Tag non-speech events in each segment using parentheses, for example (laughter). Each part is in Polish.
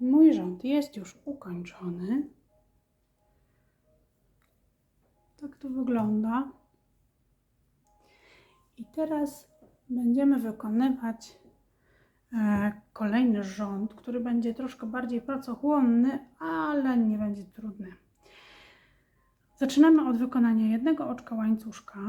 Mój rząd jest już ukończony. Tak to wygląda. I teraz będziemy wykonywać e, kolejny rząd, który będzie troszkę bardziej pracochłonny, ale nie będzie trudny. Zaczynamy od wykonania jednego oczka łańcuszka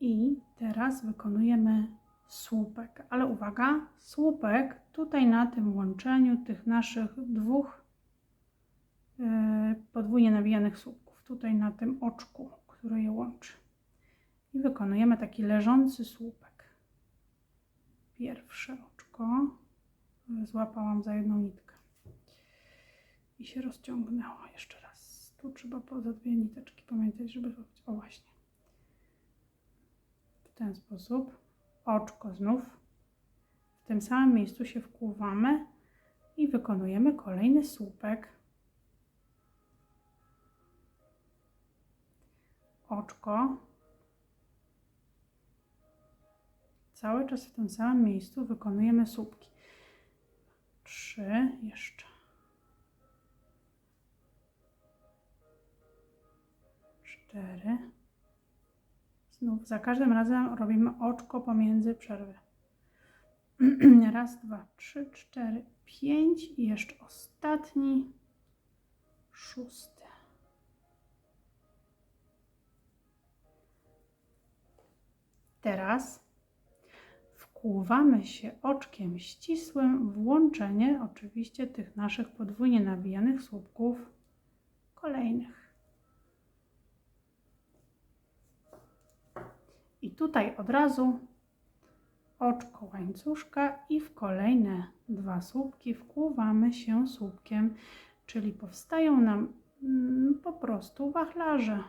i teraz wykonujemy słupek. Ale uwaga, słupek tutaj na tym łączeniu tych naszych dwóch e, podwójnie nawijanych słupków, tutaj na tym oczku, który je łączy. I wykonujemy taki leżący słupek. Pierwsze oczko złapałam za jedną nitkę i się rozciągnęło. Jeszcze raz. Tu trzeba poza dwie niteczki pamiętać, żeby zrobić. O właśnie. W ten sposób. Oczko znów. W tym samym miejscu się wkłuwamy i wykonujemy kolejny słupek. Oczko. Cały czas w tym samym miejscu wykonujemy słupki. Trzy, jeszcze. Cztery. Znów za każdym razem robimy oczko pomiędzy przerwy. (clears throat) Raz, dwa, trzy, cztery, pięć i jeszcze ostatni, szósty. Teraz wkłuwamy się oczkiem ścisłym w łączenie oczywiście tych naszych podwójnie nabijanych słupków kolejnych. I tutaj od razu oczko łańcuszka i w kolejne dwa słupki wkłuwamy się słupkiem, czyli powstają nam mm, po prostu wachlarze.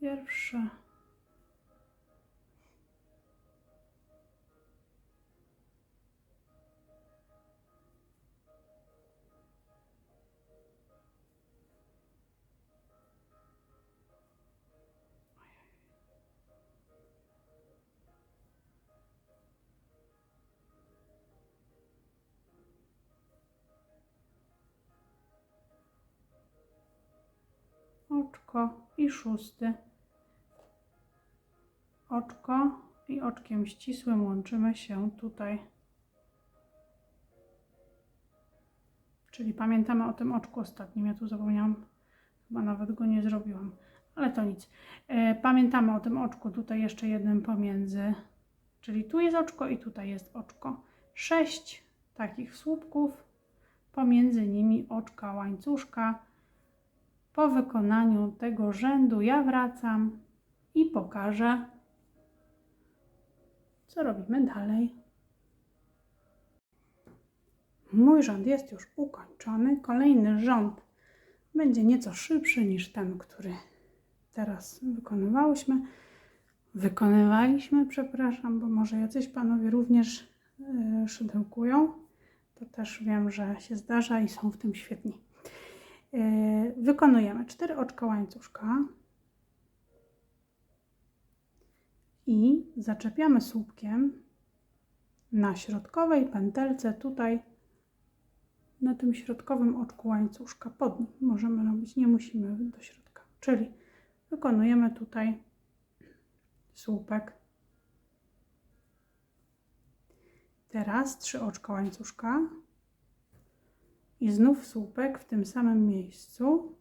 Pierwsze. Oczko i szósty. Oczko i oczkiem ścisłym łączymy się tutaj. Czyli pamiętamy o tym oczku ostatnim. Ja tu zapomniałam, chyba nawet go nie zrobiłam, ale to nic. E, pamiętamy o tym oczku tutaj jeszcze jednym pomiędzy. Czyli tu jest oczko i tutaj jest oczko. Sześć takich słupków, pomiędzy nimi oczka łańcuszka po wykonaniu tego rzędu ja wracam i pokażę, co robimy dalej. Mój rząd jest już ukończony. Kolejny rząd będzie nieco szybszy niż ten, który teraz wykonywałyśmy. Wykonywaliśmy, przepraszam, bo może jacyś panowie również yy, szydełkują. To też wiem, że się zdarza i są w tym świetni. Yy, wykonujemy cztery oczka łańcuszka. I zaczepiamy słupkiem na środkowej pętelce tutaj na tym środkowym oczku łańcuszka. Pod nim możemy robić, nie musimy do środka, czyli wykonujemy tutaj słupek. Teraz trzy oczka łańcuszka i znów słupek w tym samym miejscu.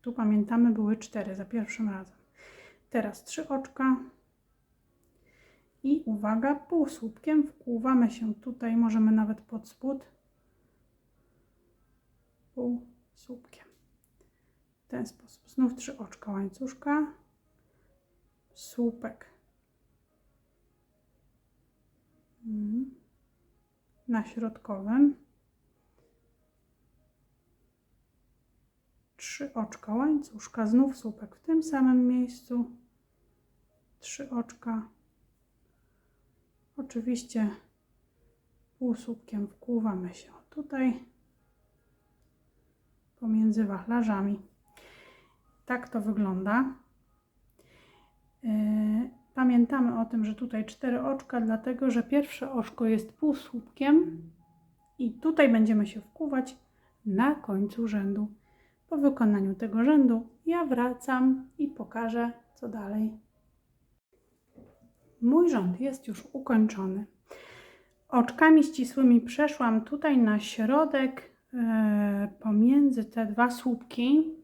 Tu pamiętamy były cztery za pierwszym razem. Teraz trzy oczka. I uwaga, półsłupkiem wkłuwamy się tutaj, możemy nawet pod spód. Półsłupkiem. W ten sposób. Znów trzy oczka łańcuszka. Słupek. Mhm na środkowym. Trzy oczka łańcuszka, znów słupek w tym samym miejscu. Trzy oczka. Oczywiście półsłupkiem wkłuwamy się tutaj pomiędzy wachlarzami. Tak to wygląda. Yy, pamiętamy o tym, że tutaj cztery oczka, dlatego że pierwsze oczko jest półsłupkiem i tutaj będziemy się wkuwać na końcu rzędu. Po wykonaniu tego rzędu ja wracam i pokażę, co dalej. Mój rząd jest już ukończony. Oczkami ścisłymi przeszłam tutaj na środek e, pomiędzy te dwa słupki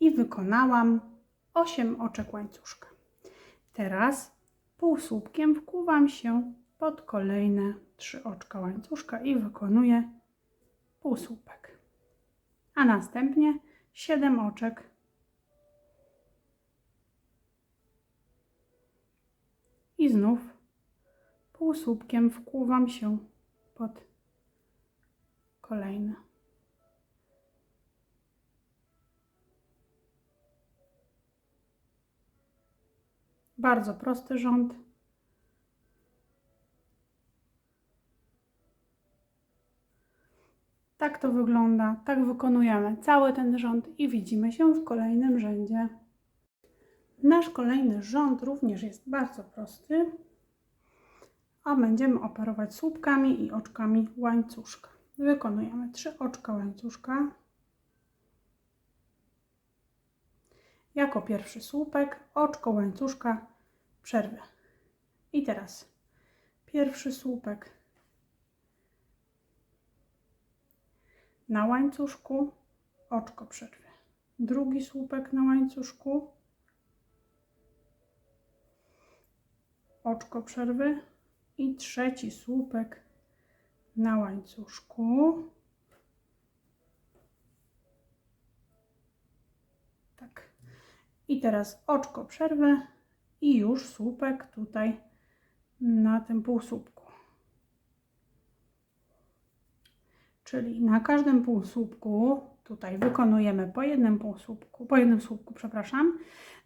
i wykonałam 8 oczek łańcuszka. Teraz półsłupkiem wkuwam się pod kolejne trzy oczka łańcuszka i wykonuję półsłupek. A następnie 7 oczek i znów półsłupkiem wkuwam się pod kolejne. Bardzo prosty rząd. Tak to wygląda, tak wykonujemy cały ten rząd i widzimy się w kolejnym rzędzie. Nasz kolejny rząd również jest bardzo prosty, a będziemy operować słupkami i oczkami łańcuszka. Wykonujemy trzy oczka łańcuszka. Jako pierwszy słupek, oczko łańcuszka, przerwę. I teraz pierwszy słupek na łańcuszku, oczko przerwy. Drugi słupek na łańcuszku, oczko przerwy i trzeci słupek na łańcuszku. Tak. I teraz oczko przerwy i już słupek tutaj na tym półsłupku. Czyli na każdym półsłupku tutaj wykonujemy po jednym półsłupku, po jednym słupku, przepraszam.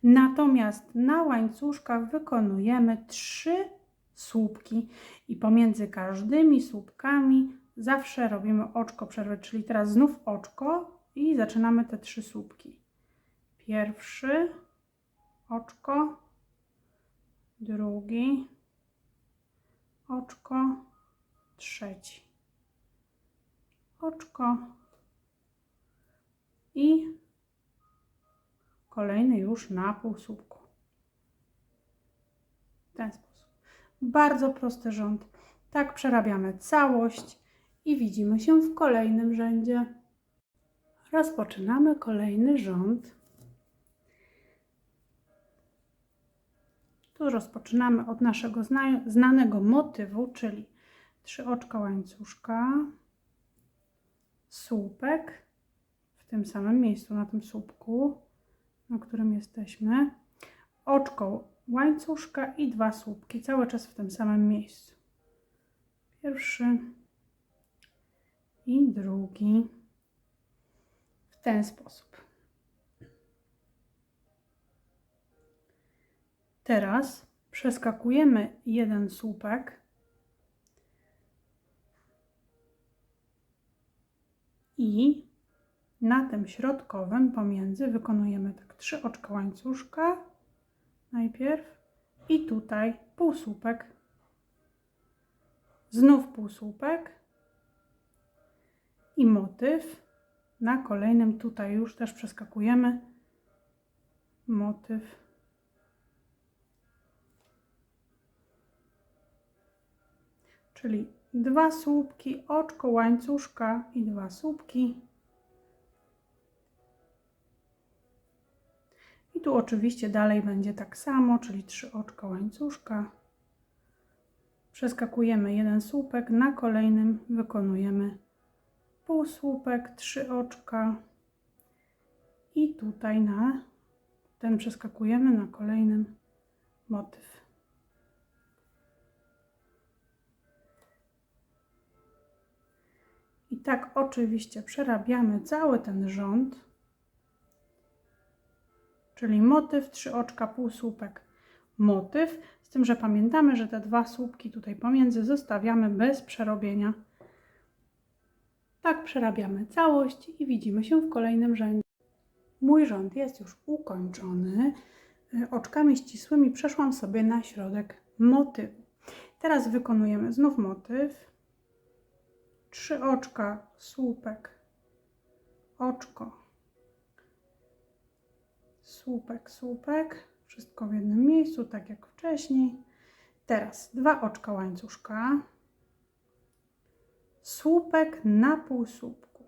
Natomiast na łańcuszkach wykonujemy trzy słupki i pomiędzy każdymi słupkami zawsze robimy oczko przerwy, czyli teraz znów oczko i zaczynamy te trzy słupki. Pierwszy oczko, drugi oczko, trzeci oczko i kolejny już na półsłupku. W ten sposób. Bardzo prosty rząd. Tak przerabiamy całość i widzimy się w kolejnym rzędzie. Rozpoczynamy kolejny rząd. Tu rozpoczynamy od naszego zna znanego motywu, czyli trzy oczka łańcuszka, słupek w tym samym miejscu, na tym słupku, na którym jesteśmy, oczko łańcuszka i dwa słupki, cały czas w tym samym miejscu. Pierwszy i drugi w ten sposób. Teraz przeskakujemy jeden słupek i na tym środkowym pomiędzy wykonujemy tak trzy oczka łańcuszka najpierw i tutaj półsłupek, znów półsłupek i motyw. Na kolejnym tutaj już też przeskakujemy motyw. Czyli dwa słupki, oczko łańcuszka i dwa słupki. I tu oczywiście dalej będzie tak samo, czyli trzy oczka łańcuszka. Przeskakujemy jeden słupek, na kolejnym wykonujemy półsłupek, trzy oczka i tutaj na ten przeskakujemy na kolejnym motyw. I tak oczywiście przerabiamy cały ten rząd, czyli motyw, trzy oczka, półsłupek, motyw, z tym, że pamiętamy, że te dwa słupki tutaj pomiędzy zostawiamy bez przerobienia. Tak przerabiamy całość i widzimy się w kolejnym rzędzie. Mój rząd jest już ukończony. y, oczkami ścisłymi przeszłam sobie na środek motywu. Teraz wykonujemy znów motyw. Trzy oczka, słupek, oczko, słupek, słupek. Wszystko w jednym miejscu, tak jak wcześniej. Teraz dwa oczka łańcuszka, słupek na półsłupku.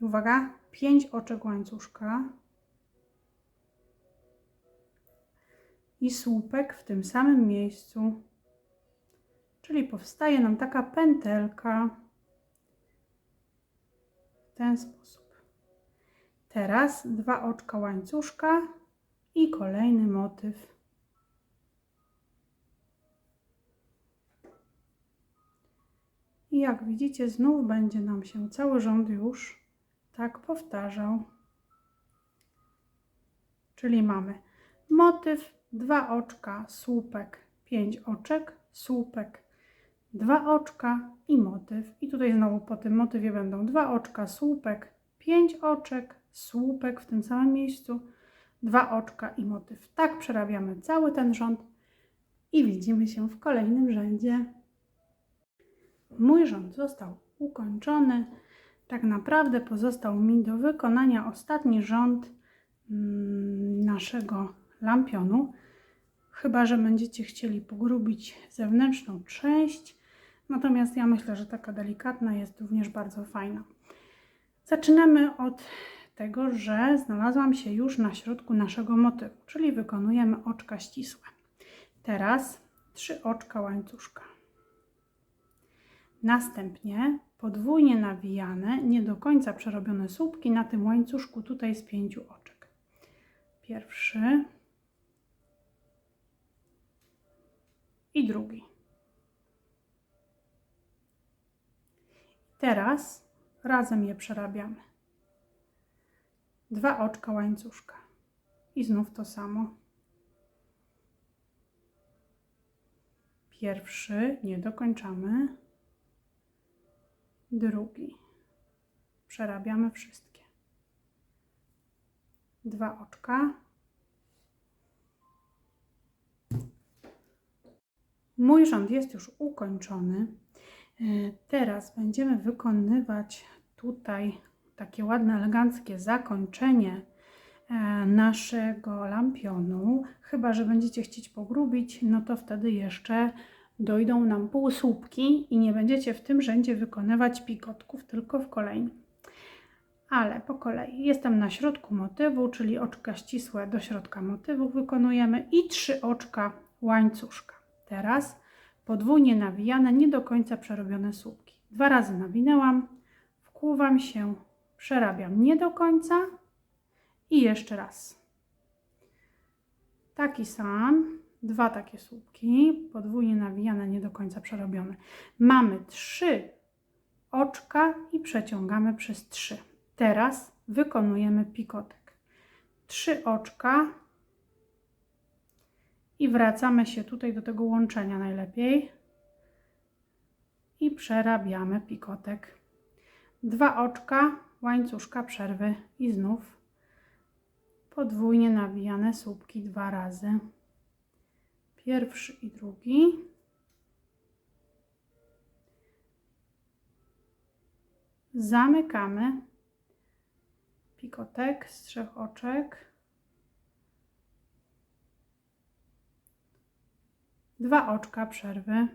I uwaga, pięć oczek łańcuszka i słupek w tym samym miejscu. Czyli powstaje nam taka pętelka w ten sposób. Teraz dwa oczka łańcuszka i kolejny motyw. I jak widzicie, znów będzie nam się cały rząd już tak powtarzał. Czyli mamy motyw, dwa oczka, słupek, pięć oczek, słupek, dwa oczka i motyw. I tutaj znowu po tym motywie będą dwa oczka, słupek, pięć oczek, słupek w tym samym miejscu, dwa oczka i motyw. Tak przerabiamy cały ten rząd i widzimy się w kolejnym rzędzie. Mój rząd został ukończony. Tak naprawdę pozostał mi do wykonania ostatni rząd mm, naszego lampionu. Chyba, że będziecie chcieli pogrubić zewnętrzną część. Natomiast ja myślę, że taka delikatna jest również bardzo fajna. Zaczynamy od tego, że znalazłam się już na środku naszego motywu, czyli wykonujemy oczka ścisłe. Teraz trzy oczka łańcuszka. Następnie podwójnie nawijane, nie do końca przerobione słupki na tym łańcuszku tutaj z pięciu oczek. Pierwszy i drugi. Teraz razem je przerabiamy. Dwa oczka łańcuszka i znów to samo. Pierwszy nie dokończamy drugi. Przerabiamy wszystkie. Dwa oczka. Mój rząd jest już ukończony. E, Teraz będziemy wykonywać tutaj takie ładne, eleganckie zakończenie e, naszego lampionu. Chyba, że będziecie chcieć pogrubić, no to wtedy jeszcze dojdą nam półsłupki i nie będziecie w tym rzędzie wykonywać pikotków, tylko w kolejnym. Ale po kolei jestem na środku motywu, czyli oczka ścisłe do środka motywu wykonujemy i trzy oczka łańcuszka. Teraz podwójnie nawijane, nie do końca przerobione słupki. Dwa razy nawinęłam, wkłuwam się, przerabiam nie do końca i jeszcze raz. Taki sam, dwa takie słupki, podwójnie nawijane, nie do końca przerobione. Mamy trzy oczka i przeciągamy przez trzy. Teraz wykonujemy pikotek. Trzy oczka i wracamy się tutaj do tego łączenia najlepiej i przerabiamy pikotek. Dwa oczka, łańcuszka przerwy i znów podwójnie nawijane słupki dwa razy pierwszy i drugi. Zamykamy pikotek z trzech oczek. Dwa oczka przerwy.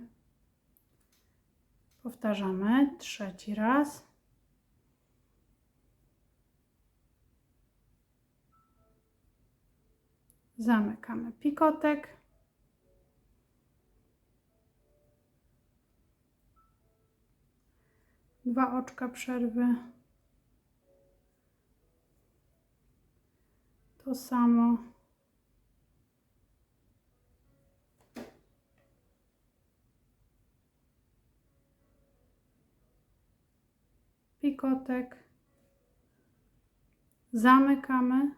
Powtarzamy trzeci raz. Zamykamy pikotek. dwa oczka przerwy. To samo. Pikotek. Zamykamy.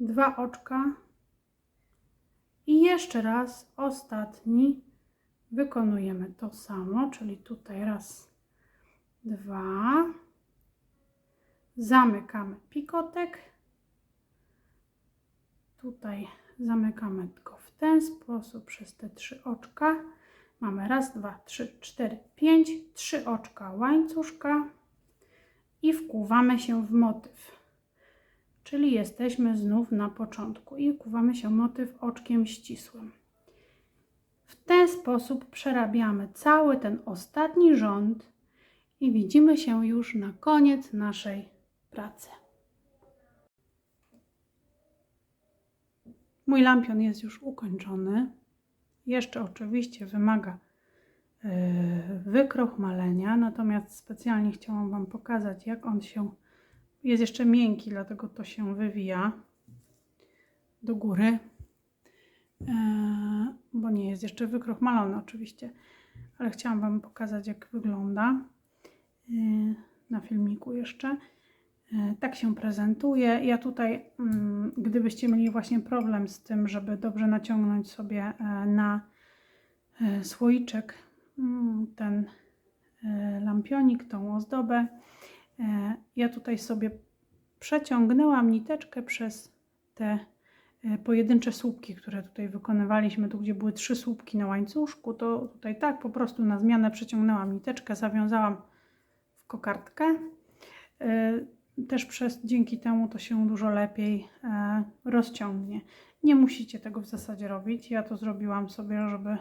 Dwa oczka. I jeszcze raz ostatni wykonujemy to samo, czyli tutaj raz, dwa, zamykamy pikotek. Tutaj zamykamy go w ten sposób przez te trzy oczka. Mamy raz, dwa, trzy, cztery, pięć, trzy oczka łańcuszka i wkuwamy się w motyw. Czyli jesteśmy znów na początku i wkuwamy się motyw oczkiem ścisłym. W ten sposób przerabiamy cały ten ostatni rząd i widzimy się już na koniec naszej pracy. Mój lampion jest już ukończony. Jeszcze oczywiście wymaga yy, wykrochmalenia, natomiast specjalnie chciałam Wam pokazać, jak on się jest jeszcze miękki, dlatego to się wywija do góry, yy, bo nie jest jeszcze wykrochmalony oczywiście, ale chciałam Wam pokazać, jak wygląda yy, na filmiku jeszcze. E, Tak się prezentuje. Ja tutaj, mm, gdybyście mieli właśnie problem z tym, żeby dobrze naciągnąć sobie e, na e, słoiczek mm, ten lampionik, tą ozdobę, ja tutaj sobie przeciągnęłam niteczkę przez te pojedyncze słupki, które tutaj wykonywaliśmy, tu gdzie były trzy słupki na łańcuszku, to tutaj tak po prostu na zmianę przeciągnęłam niteczkę, zawiązałam w kokardkę. Też przez, dzięki temu to się dużo lepiej e, rozciągnie. Nie musicie tego w zasadzie robić. Ja to zrobiłam sobie, żeby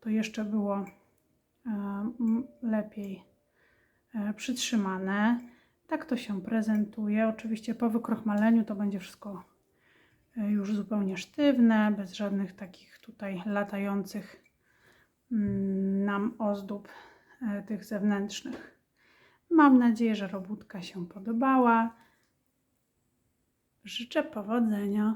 to jeszcze było e, lepiej e, przytrzymane. Tak to się prezentuje. Oczywiście po wykrochmaleniu to będzie wszystko e, już zupełnie sztywne, bez żadnych takich tutaj latających mm, nam ozdób e, tych zewnętrznych. Mam nadzieję, że robótka się podobała. Życzę powodzenia.